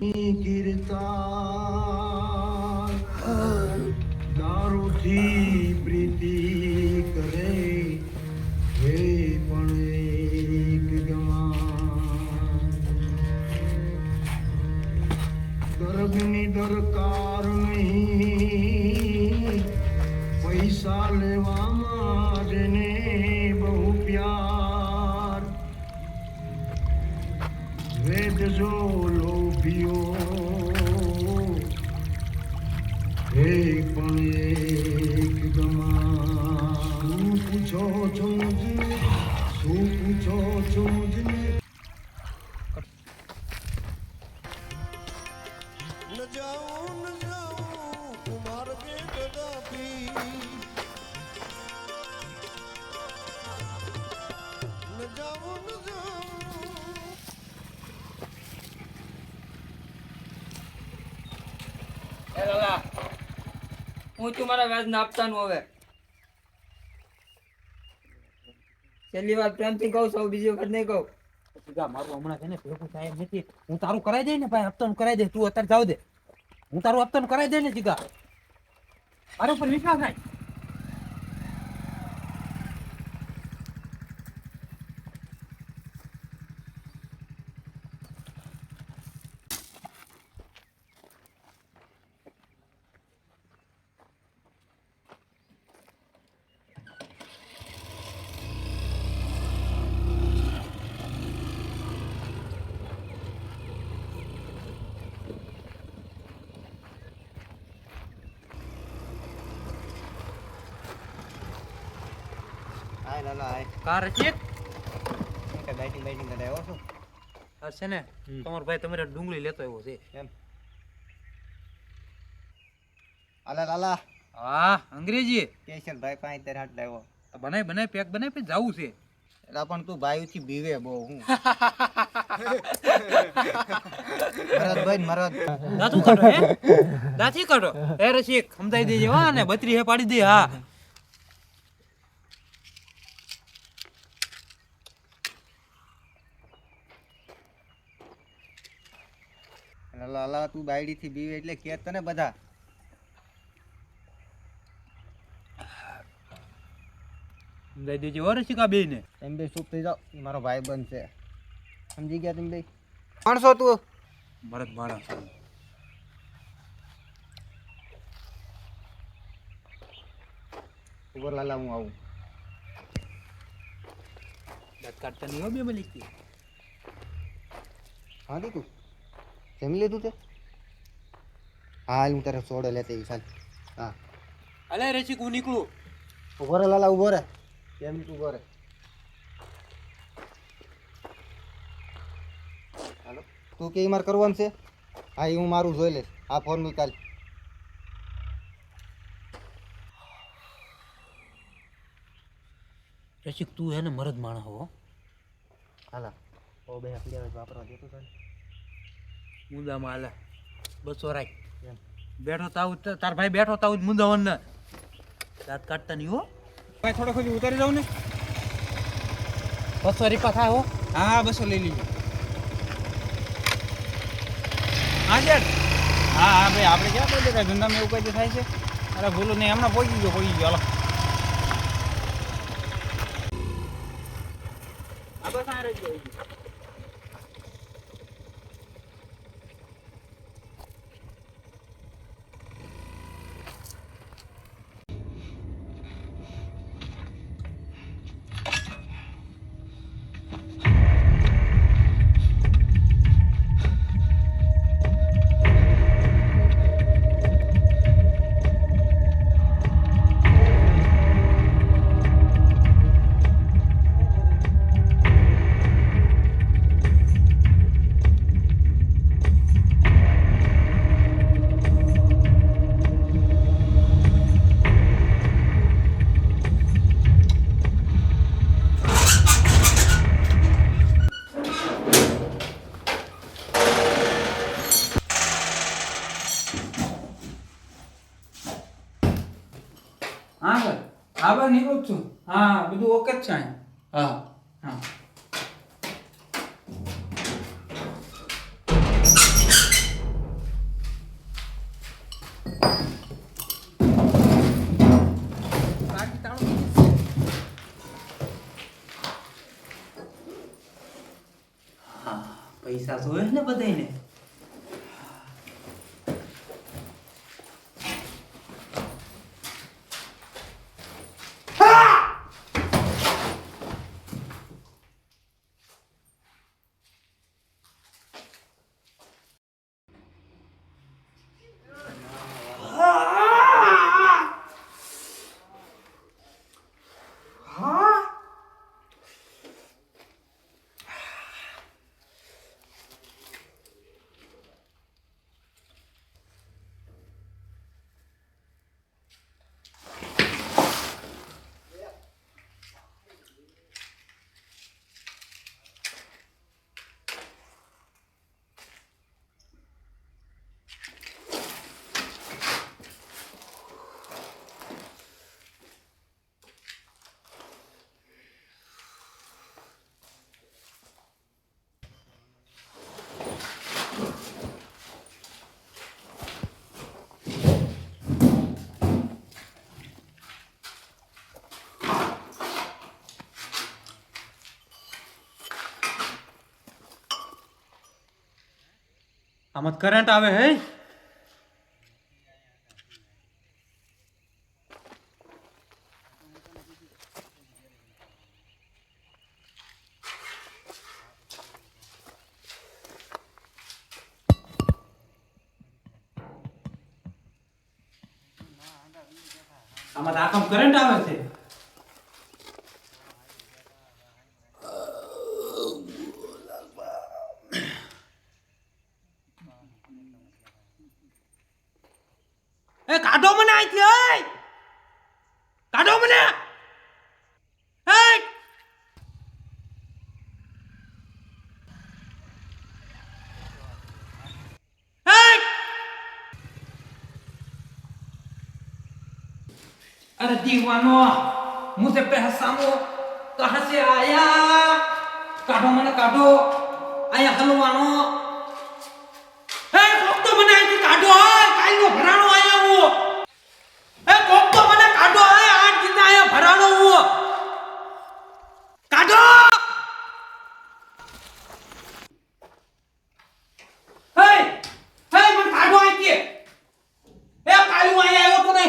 ગીરતા દારૂથી પ્રીતિ કરે. હે પણ એક દરકાર નહીં, પૈસા લેવામાં જેને બહુ પ્યાર. વેદ હે પણ એક ગમાં પૂછો છો શું પૂછો છો જાઉં જાઉં કુમાર કે કદાપી એ લાલા હું તમારા વ્યાજ ના આપતાનું હવે. છેલ્લી વાર પ્રેમથી કહું છું બીજી વખત નહીં કહું. સીધા મારું હમણાં છે ને થાય નથી. હું તારું કરાઈ દઈ ને ભાઈ, હપ્તાનું કરાઈ દે તું અત્યારે જાવ દે. હું તારું હપ્તાનું કરાઈ દે ને જીગા. મારા ઉપર વિશ્વાસ થાય હાય લાલા હાય કાર રચિત કે બેટિંગ બેટિંગ કરે આવ્યો છું છે ને તમારો ભાઈ તમારે ડુંગળી લેતો આવ્યો છે. એમ. અલા લાલા. હા અંગ્રેજી. કેશલ ભાઈ પાંચ તેર હાથ લાવ્યો. તો બનાય બનાય પેક બનાય પછી જવું છે. એટલે પણ તું ભાઈ થી બીવે બહુ હું. મરદ ભાઈ મરદ. દાતું કાઢો હે? દાંતી કાઢો. એ રસિક સમજાઈ દેજે હા ને બત્રી હે પાડી દે હા. લાલા તું બાયડી થી બીવે એટલે કે તને બધા. સમજાઈ દેજે રસિક આ ને એમ બે ચૂપ થઈ જાઓ મારો ભાઈ બંધ છે. સમજી ગયા તમે ભાઈ માણસો તું. ભરત માણસ ઉભર લાલા હું આવું. દાંત કાઢતા નહીં હો બે મલિક. હા દીકું. જમી લીધું તે? હા હાલ હું તારે સોડે લેતી આવીશ, ચાલ હા. અલે રસિક હું નીકળું. ઊભો રે લાલા ઊભો રે. કેમ તું ઊભો રે? હાલો. તું કે મારે કરવાનું છે? હા એ હું મારું જોઈ લઈશ. આ ફોન કાલ રસિક તું હે ને મરદ માણસ હો. હાલા. ઓ બે આપણે આવે વાપરવા દેતો તને મુંદામાં હાલે. બસો રાખ. બેઠો તાવ તાર ભાઈ બેઠો તાવ મુંદાવન ને દાંત કાઢતા નહીં હો. ભાઈ થોડો ખોજી ઉતારી જાઉં ને. બસો રીપા થાય હો. હા બસો લઈ લીજો. હા જેઠ. હા હા ભાઈ આપણે ક્યાં પહોંચી દેખાય ધંધામાં એવું કઈ થાય છે? અરે ભૂલું નહીં હમણાં પહોંચી ગયો પહોંચી ગયો. હાલો. આ બસ આ રહી ગયો હા બા નિવૃત્ત છું. હા, બધું ઓકે જ છે હા હા. પૈસા જોયે ને બધાને આમાં કરંટ આવે હે? આમાં આખમ કરંટ આવે છે? એ, કાઢો મને અહીંથી ઓય કાઢો મને! અરે દીવાનો મુજે પહેસામો કહા સે આયા! કાઢો મને, કાઢો! આયા હલવાનો!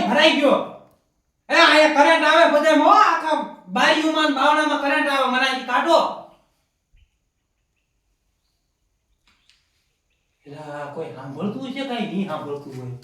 નહીં ભરાઈ ગયો. એ આયા કરંટ આવે બધે મો, આખા બારીઓમાં બાવણામાં કરંટ આવે, મને અહીંથી કાઢો. કોઈ સાંભળતું છે કઈ? નહીં સાંભળતું હોય.